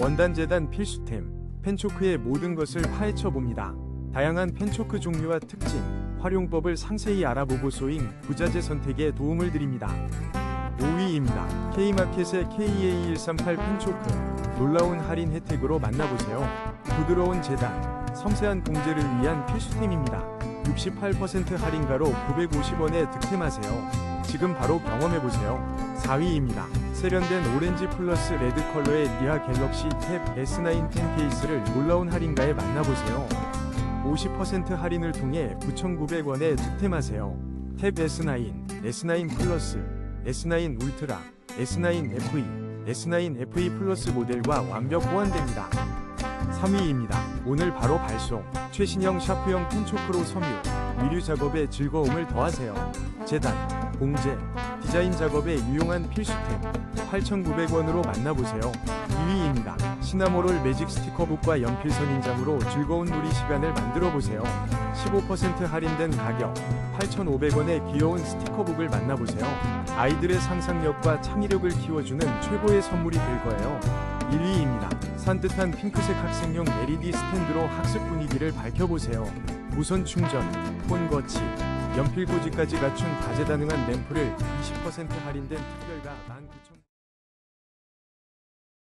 원단 재단 필수템 펜초크의 모든 것을 파헤쳐 봅니다. 다양한 펜초크 종류와 특징, 활용법을 상세히 알아보고 소잉 부자재 선택에 도움을 드립니다. 5위입니다. K마켓의 KA138 펜초크 놀라운 할인 혜택으로 만나보세요. 부드러운 재단, 섬세한 봉제를 위한 필수템입니다. 68% 할인가로 950원에 득템하세요. 지금 바로 경험해보세요. 4위입니다. 세련된 오렌지 플러스 레드 컬러의 리아 갤럭시 탭 S9 10 케이스를 놀라운 할인가에 만나보세요. 50% 할인을 통해 9,900원에 득템하세요. 탭 S9, S9 플러스, S9 울트라, S9 FE, S9 FE 플러스 모델과 완벽 호환됩니다. 3위입니다. 오늘 바로 발송. 최신형 샤프형 펜초크로 섬유, 위류 작업에 즐거움을 더하세요. 재단, 봉제, 디자인 작업에 유용한 필수템. 8,900원으로 만나보세요. 2위입니다. 시나모롤 매직 스티커북과 연필 선 인장으로 즐거운 놀이 시간을 만들어 보세요. 15% 할인된 가격 8,500원의 귀여운 스티커북을 만나보세요. 아이들의 상상력과 창의력을 키워주는 최고의 선물이 될 거예요. 1위입니다. 산뜻한 핑크색 학생용 LED 스탠드로 학습 분위기를 밝혀보세요. 무선 충전, 폰 거치, 연필 꽂이까지 갖춘 다재다능한 램프를 20% 할인된 특별가 19,000원